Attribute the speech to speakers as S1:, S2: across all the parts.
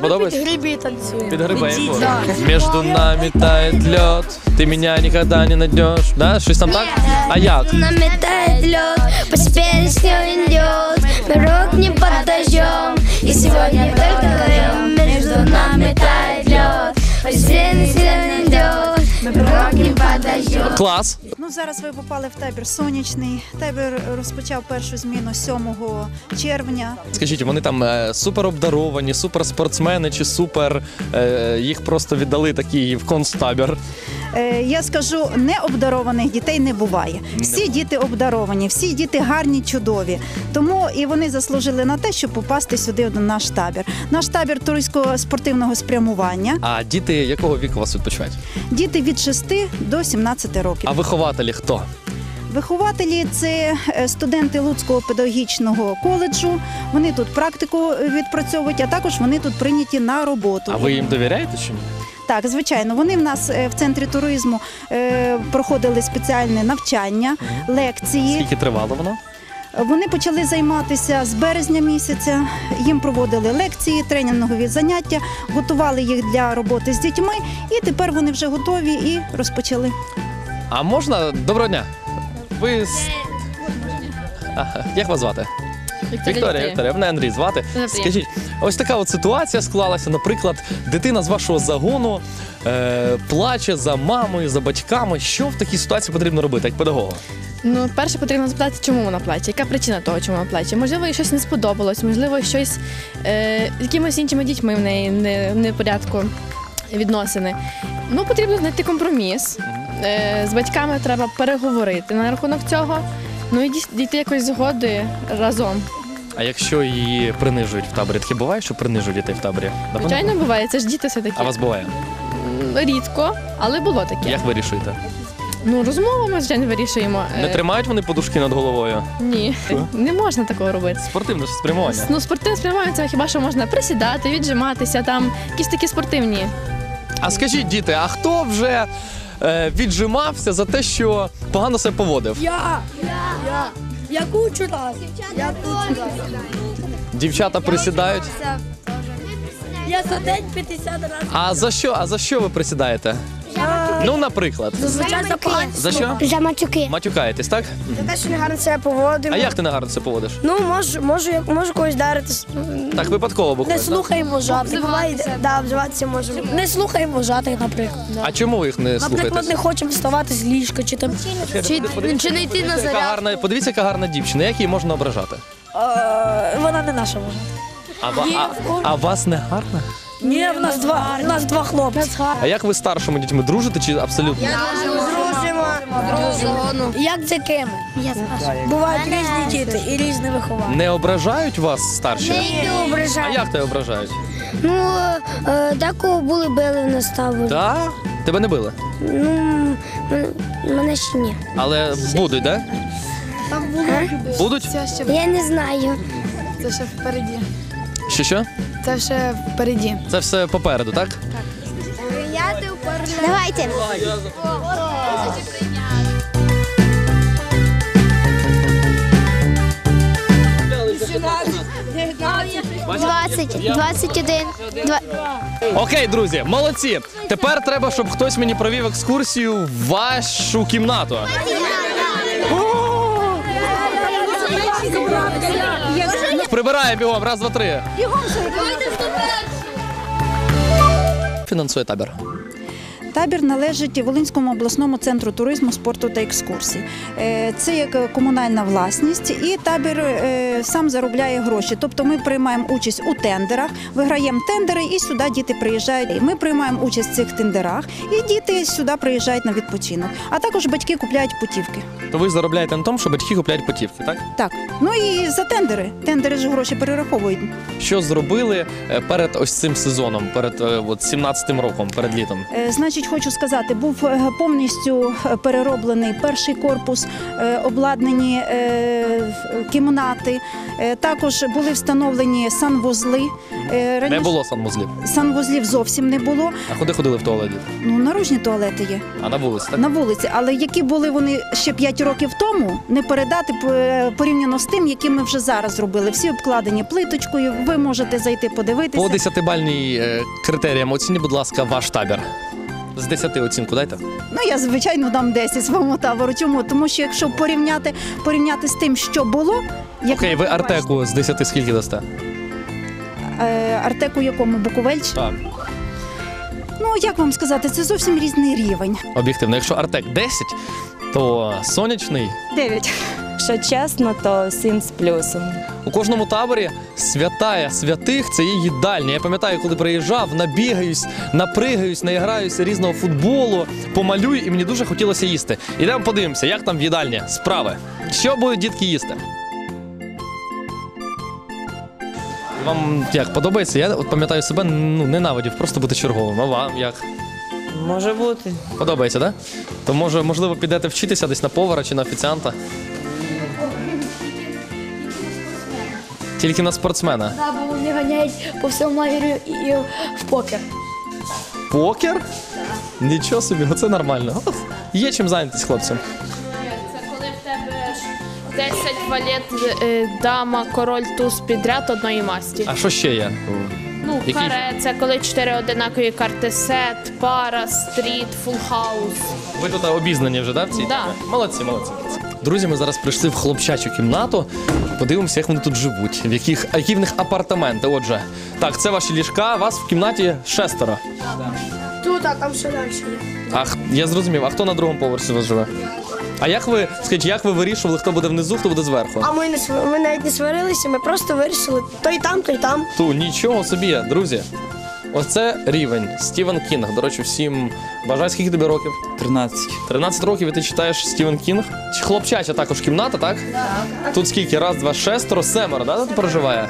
S1: Подобається?
S2: Грибі танцюємо.
S1: Під гриби. Между нами тает лед, ты меня никогда не найдешь. Да, щось там так? А як?
S3: Наметает лед, постепенно снег идет
S1: Клас.
S4: Ну, зараз ви попали в табір сонячний. Табір розпочав першу зміну 7 червня.
S1: Скажіть, вони там е, супер обдаровані, супер спортсмени чи супер е, їх просто віддали такий в концтабір.
S4: Е, я скажу, необдарованих дітей не буває. Всі діти обдаровані, всі діти гарні, чудові. Тому і вони заслужили на те, щоб попасти сюди в наш табір. Наш табір туристського спортивного спрямування.
S1: А діти якого віку вас відпочивають?
S4: Діти від 6 до 17 років.
S1: А вихователі хто?
S4: Вихователі це е, студенти Луцького педагогічного коледжу. Вони тут практику е, відпрацьовують, а також вони тут прийняті на роботу.
S1: А ви їм довіряєте чи ні?
S4: Так, звичайно, вони в нас е, в центрі туризму проходили спеціальне навчання, лекції.
S1: Скільки тривало воно?
S4: Вони почали займатися з березня місяця. Їм проводили лекції, тренінгові заняття, готували їх для роботи з дітьми, і тепер вони вже готові і розпочали.
S1: А можна доброго дня? Ви з... Ага, як вас звати? Вікторія, Вікторія, мене Андрій звати.
S2: Дуже приємно.
S1: Скажіть, ось така от ситуація склалася. Наприклад, дитина з вашого загону е, плаче за мамою, за батьками. Що в такій ситуації потрібно робити, як педагога?
S5: Ну, перше потрібно запитати, чому вона плаче, яка причина того, чому вона плаче. Можливо, їй щось не сподобалось, можливо, щось е, з якимись іншими дітьми в неї не, не в порядку відносини. Ну, потрібно знайти компроміс. Е, з батьками треба переговорити на рахунок цього. Ну і дійти якось згоди разом.
S1: А якщо її принижують в таборі, таке буває, що принижують дітей в таборі? Напевно,
S5: Звичайно, буває, це ж діти все таки.
S1: А вас буває?
S5: Рідко, але було таке.
S1: Як вирішуєте?
S5: Ну, розмовами, звичайно, вирішуємо.
S1: Не
S5: Е,
S1: тримають вони подушки над головою?
S5: Ні,
S1: Що?
S5: не можна такого робити.
S1: Спортивне спрямування.
S5: Ну, спортивне спрямування це хіба що можна присідати, віджиматися, там якісь такі спортивні.
S1: А скажіть, діти, а хто вже віджимався за те, що погано себе поводив?
S2: Я! Я! Я кучу раз. Я кучу раз.
S1: Дівчата присідають.
S2: Я за день 50 разів.
S1: А за що? А за що ви присідаєте? Ну, наприклад.
S2: Зазвичай за погані
S1: За що?
S3: За матюки
S1: Матюкаєтесь, так?
S6: За те, що не гарно себе поводимо.
S1: А як ти негарно це поводиш?
S6: Ну, можу, можу, як- можу когось дарити.
S1: Так, випадково
S2: Не
S1: виходить. так?
S2: слухаємо жати.
S6: Буває, да, обзиватися можемо.
S2: Не слухаємо жати, наприклад.
S1: А чому ви їх не
S2: Наприклад,
S1: слухаєте?
S2: не хочемо вставати з ліжка чи там.
S5: Чи, чи не йти на
S1: Яка гарна, подивіться, яка гарна дівчина, як її можна ображати?
S2: Е, Вона не наша може.
S1: А, ва- а, а вас не гарна?
S2: Ні, в нас два, в нас два хлопці.
S1: А як ви з старшими дітьми дружите чи абсолютно?
S6: Дружимо. Дружимо.
S2: Як з якими?
S3: Я спрашиваю
S2: Бувають різні діти і різне виховання.
S1: Не ображають вас старші? А як тебе ображають?
S3: Ну, е, декого були били в нас таборі.
S1: Так? Тебе не били?
S3: Ну, мене ще ні.
S1: Але будуть, так? Будуть?
S3: Я не знаю.
S5: Це ще впереді.
S1: Що що?
S5: Це ще впереді.
S1: Це все попереду, так?
S3: Давайте. Двадцять, двадцять один.
S1: Окей, друзі, молодці. Тепер треба, щоб хтось мені провів екскурсію в вашу кімнату. Прибирає бігом, раз, два, три. Фінансує табір.
S4: Табір належить Волинському обласному центру туризму, спорту та екскурсій. Е, Це як комунальна власність, і табір е, сам заробляє гроші. Тобто ми приймаємо участь у тендерах, виграємо тендери, і сюди діти приїжджають. Ми приймаємо участь в цих тендерах, і діти сюди приїжджають на відпочинок. А також батьки купляють путівки.
S1: То ви заробляєте на тому, що батьки купляють путівки, так?
S4: Так, ну і за тендери. Тендери ж гроші перераховують.
S1: Що зробили е, перед ось цим сезоном, перед е, от 17-м роком, перед літом?
S4: Е, Значить, хочу сказати, був е, повністю е, перероблений перший корпус, е, обладнані е, в- кімнати. Е, Також були встановлені санвузли. Е,
S1: Не було санвузлів.
S4: санвузлів зовсім не було.
S1: А куди ходили в туалеті?
S4: Ну, наружні туалети є
S1: А на вулиці, так?
S4: на вулиці, але які були вони ще 5 років тому не передати е, порівняно з тим, які ми вже зараз зробили. Всі обкладені плиточкою. Ви можете зайти подивитися.
S1: По десятибальній е, критеріям оцініть, будь ласка, ваш табір. З 10 оцінку дайте.
S4: Ну я звичайно дам 10 своєму табору. Чому? Тому що якщо порівняти порівняти з тим, що було, як
S1: Окей, ви Артеку з 10 скільки дасте?
S4: Е, Артеку якому Буковель?
S1: Так.
S4: Ну як вам сказати, це зовсім різний рівень.
S1: Об'єктивно, якщо Артек 10, то сонячний
S4: 9.
S7: Якщо чесно, то 7 з плюсом.
S1: У кожному таборі святая святих це є їдальня. Я пам'ятаю, коли приїжджав, набігаюсь, напригаюсь, наіграюся різного футболу, помалюю, і мені дуже хотілося їсти. Ідемо подивимося, як там в їдальні справи. Що будуть дітки їсти? Вам як подобається? Я от пам'ятаю себе, ну ненавидів просто бути черговим. А вам як?
S7: Може бути.
S1: Подобається, так? Да? То може, можливо, підете вчитися десь на повара чи на офіціанта? Тільки на спортсмена.
S2: Да, бо вони ганяють по всьому лагерю і, і в покер.
S1: Покер? Нічого собі, оце нормально. Є чим зайнятися хлопцям.
S8: 10 валет, е, дама, король, туз підряд одної масті.
S1: А що ще є?
S8: Ну,
S1: Які?
S8: каре це коли чотири одинакові карти сет, пара, стріт, фул хаус.
S1: Ви тут обізнані вже, да, в цій?
S8: Да.
S1: темі? Молодці, молодці. Друзі, ми зараз прийшли в хлопчачу кімнату. Подивимося, як вони тут живуть, в яких, а які в них апартаменти. Отже, так, це ваші ліжка, вас в кімнаті шестеро.
S6: Тут, а там ще далі є.
S1: А х- я зрозумів, а хто на другому поверсі у вас живе? А як ви, скажіть, як ви вирішували, хто буде внизу, хто буде зверху?
S6: А ми не св- ми навіть не сварилися, ми просто вирішили той там, той там.
S1: Ту нічого собі, друзі. Оце рівень. Стівен Кінг. До речі, всім бажаю, скільки тобі років?
S9: 13.
S1: 13 років і ти читаєш Стівен Кінг. Чи Хлопчача також кімната, так? Так. Тут скільки? Раз, два, шестеро, семеро, да, тут проживає?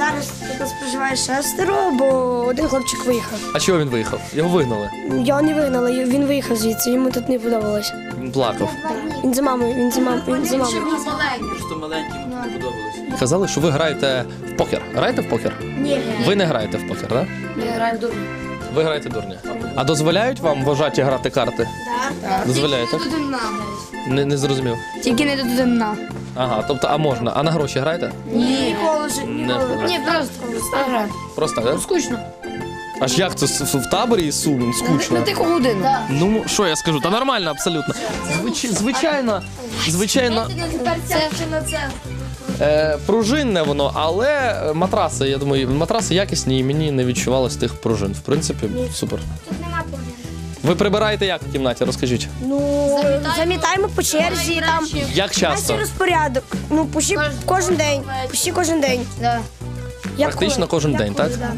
S6: Зараз тут нас проживає шестеро, бо один хлопчик виїхав.
S1: А чого він виїхав? Його вигнали.
S6: Його не вигнали, він виїхав звідси, йому тут не подобалося.
S1: Він плакав.
S6: Він за мамою, він за мамою, він за мамою.
S9: Просто маленьким не подобалось.
S1: Казали, що ви граєте в покер. Граєте в покер?
S2: Ні,
S1: Ви не граєте в покер, так? Да?
S2: я граю в дурні.
S1: Ви граєте дурня. А дозволяють вам вважаті грати карти? Так. Дозволяють, так? Не, не зрозумів.
S2: Тільки не до дна.
S1: Ага, тобто, а можна. А на гроші граєте?
S6: Ні, Ніколи ж
S1: Не.
S2: Ні, просто граю.
S1: Просто так?
S2: Скучно.
S1: Аж як це с- в таборі і сум, скучно.
S2: На тиху годину.
S1: Ну, що я скажу? Та нормально, абсолютно. Звич, звичайно, звичайно,
S2: Це вже на це.
S1: е, пружинне воно, але е, матраси, я думаю, матраси якісні і мені не відчувалось тих пружин. В принципі, супер. Ви прибираєте як в кімнаті, розкажіть.
S6: Ну, замітаємо по черзі, там
S1: Як часто?
S6: Перший розпорядок. Ну, почти кожен день. Почти кожен день.
S2: Да.
S1: Практично кожен день, так?
S6: да.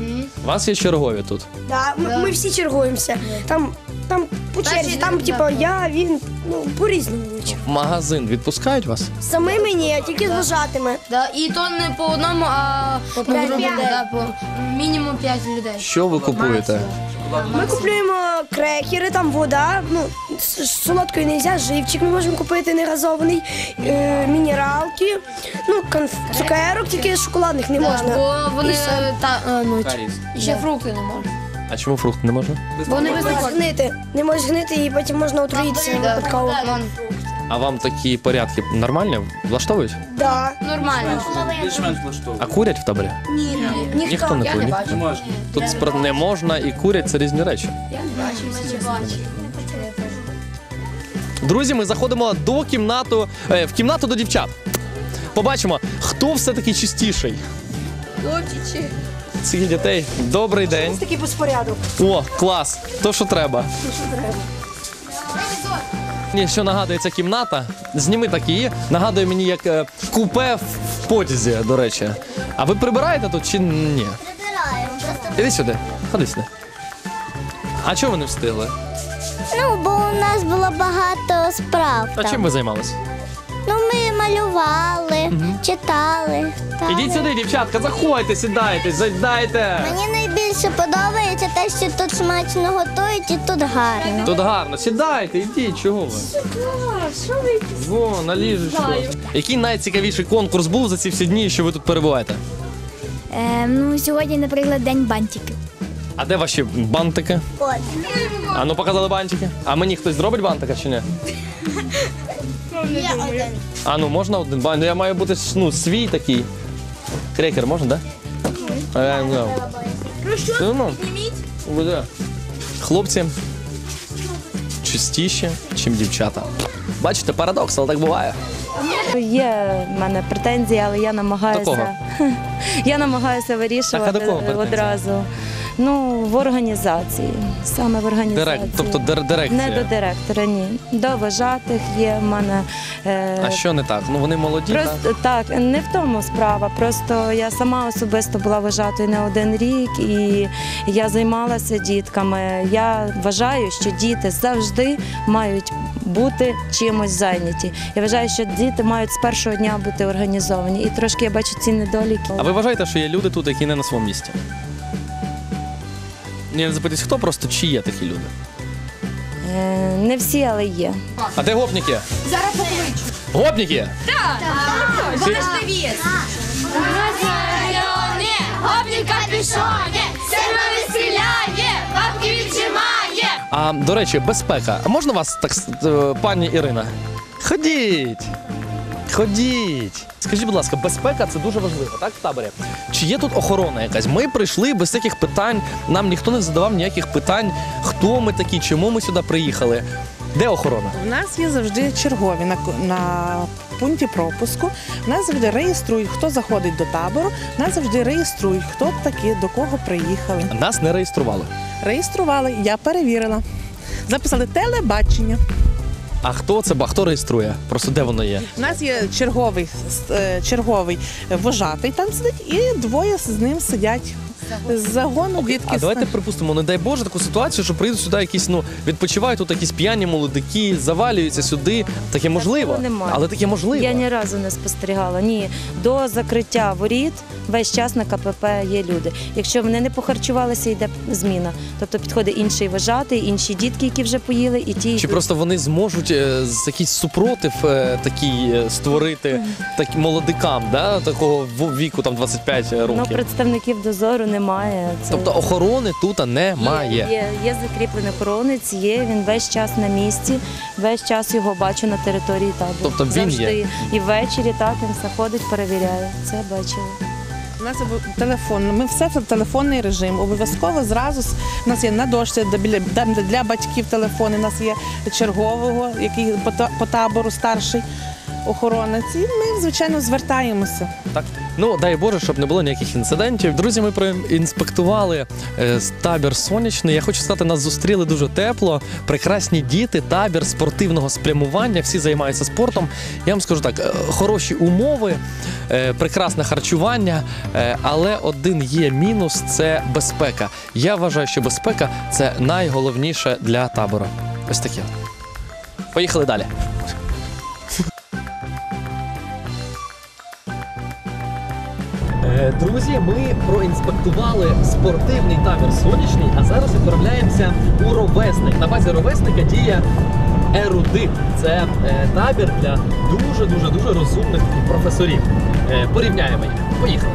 S1: У вас є чергові тут.
S6: Да, ми, ми всі чергуємося. Там, там по черзі, там, типу, я, він, ну, по-різному.
S1: В магазин відпускають вас?
S6: Самими ні, тільки з вважатими.
S2: Да. І то не по одному, а по групі, да, по мінімум 5 людей.
S1: Що ви купуєте?
S6: Ми купуємо крекери, там вода, ну, з з солодкою не можна, живчик ми можемо купити негазований, е, мінералки, ну, конф- цукерок, тільки шоколадних не можна.
S2: Бо вони
S6: все.
S2: та, а, ну, ще фрукти не можна.
S1: А чому фрукт не можна?
S2: Бо вони
S6: Не можуть гнити, не можуть гнити і потім можна отруїтися випадково.
S1: А вам такі порядки нормальні? Влаштовують?
S6: Да.
S2: Нормально.
S9: Більш-менш влаштовує.
S1: А курять в таборі?
S6: Ні, ні.
S1: Ніхто не курить.
S9: Не можна.
S1: Тут спро- не можна і курять це різні речі. Друзі, ми заходимо до кімнату, е, в кімнату до дівчат. Побачимо, хто все-таки чистіший. Цих дітей. Добрий день.
S6: Такий безпорядок.
S1: О, клас! То, що треба. Мені що нагадує ця кімната, зніми так її, нагадує мені як е, купе в потязі, до речі. А ви прибираєте тут чи ні?
S3: Прибираємо.
S1: Іди сюди, ходи сюди. А чого ви не встигли?
S3: ну, бо у нас було багато справ.
S1: А чим ви займалися?
S3: Ну, ми малювали, читали. Так.
S1: Ідіть сюди, дівчатка, заходьте, сідайте, сідайте.
S3: Мені найбільше подобається те, що тут смачно готують і тут гарно.
S1: Тут гарно, сідайте, ідіть, чого ви? Во, на ліжечку. Який найцікавіший конкурс був за ці всі дні, що ви тут перебуваєте?
S3: Е, ну, сьогодні, наприклад, день бантиків.
S1: А де ваші бантики?
S3: От.
S1: А ну показали бантики. А мені хтось зробить бантика чи ні? А ну можна один? Ба- Ну я маю бути ну, свій такий. Крекер можна, так? Да? Е, ну. Ну, ну. Буде. Хлопці чистіші, ніж дівчата. Бачите, парадокс, але так буває.
S7: Є в мене претензії, але я намагаюся.
S1: До кого?
S7: Я намагаюся вирішувати
S1: Так, а до кого претензії?
S7: одразу. Ну, в організації. Саме в організації.
S1: Директ, тобто дир- дирекція.
S7: Не до директора, ні. До вожатих є в мене. Е,
S1: А що не так? Ну вони молоді, так?
S7: Просто так, не в тому справа. Просто я сама особисто була вважатою не один рік, і я займалася дітками. Я вважаю, що діти завжди мають бути чимось зайняті. Я вважаю, що діти мають з першого дня бути організовані. І трошки я бачу ці недоліки.
S1: А ви вважаєте, що є люди тут, які не на своєму місці? Ні, не запитись, хто просто чи є такі люди?
S7: Е, Не всі, але є.
S1: А де гопніки? Зараз покличу. Гопніки? Так!
S3: Гопник капюшоне, себе веселяє, бабки віджимає.
S1: А до речі, безпека. А можна вас так, с- е, пані Ірина? Ходіть! Ходіть! Скажіть, будь ласка, безпека це дуже важливо, так, в таборі? Чи є тут охорона якась? Ми прийшли без таких питань, нам ніхто не задавав ніяких питань, хто ми такі, чому ми сюди приїхали. Де охорона?
S10: У нас є завжди чергові на, на пункті пропуску. Нас завжди реєструють, хто заходить до табору. Нас завжди реєструють, хто такі, до кого приїхали.
S1: Нас не реєстрували.
S10: Реєстрували, я перевірила. Записали телебачення.
S1: А хто це? ба- Хто реєструє? Просто де воно є?
S10: У нас є черговий, е, черговий вожатий там сидить, і двоє з ним сидять з загону дітки.
S1: А давайте припустимо, не дай Боже таку ситуацію, що прийдуть сюди якісь, ну, відпочивають тут якісь п'яні молодики, завалюються сюди. Таке можливо.
S7: Немає.
S1: Але таке можливо.
S7: Я ні разу не спостерігала. Ні, до закриття воріт весь час на КПП є люди. Якщо вони не похарчувалися, йде зміна. Тобто підходить інший вважатий, інші дітки, які вже поїли, і ті
S1: Чи просто вони зможуть е, з якийсь супротив е, такий е, створити так, молодикам, да, такого в- віку там 25
S7: Ну,
S1: років?
S7: представників дозору немає. Це...
S1: Тобто охорони тут немає.
S7: Є, є, є закріплений охоронець, є він весь час на місці, весь час його бачу на території табору.
S1: Тобто він
S7: Завжди.
S1: є?
S7: І ввечері так він заходить, перевіряє. Це бачила.
S10: У нас телефон. Ми все в телефонний режим. Обов'язково зразу у нас є на дошці для батьків телефони. У нас є чергового, який по табору старший охоронець. І ми, звичайно, звертаємося.
S1: Так? Ну, дай Боже, щоб не було ніяких інцидентів. Друзі, ми проінспектували е, табір сонячний. Я хочу сказати, нас зустріли дуже тепло. Прекрасні діти, табір спортивного спрямування. Всі займаються спортом. Я вам скажу так: е, хороші умови, е, прекрасне харчування, але один є мінус це безпека. Я вважаю, що безпека це найголовніше для табору. Ось таке. Поїхали далі. Друзі, ми проінспектували спортивний табір сонячний, а зараз відправляємося у ровесник. На базі ровесника діє ерудит. Це е, табір для дуже дуже дуже розумних професорів. Е, порівняємо їх. Поїхали.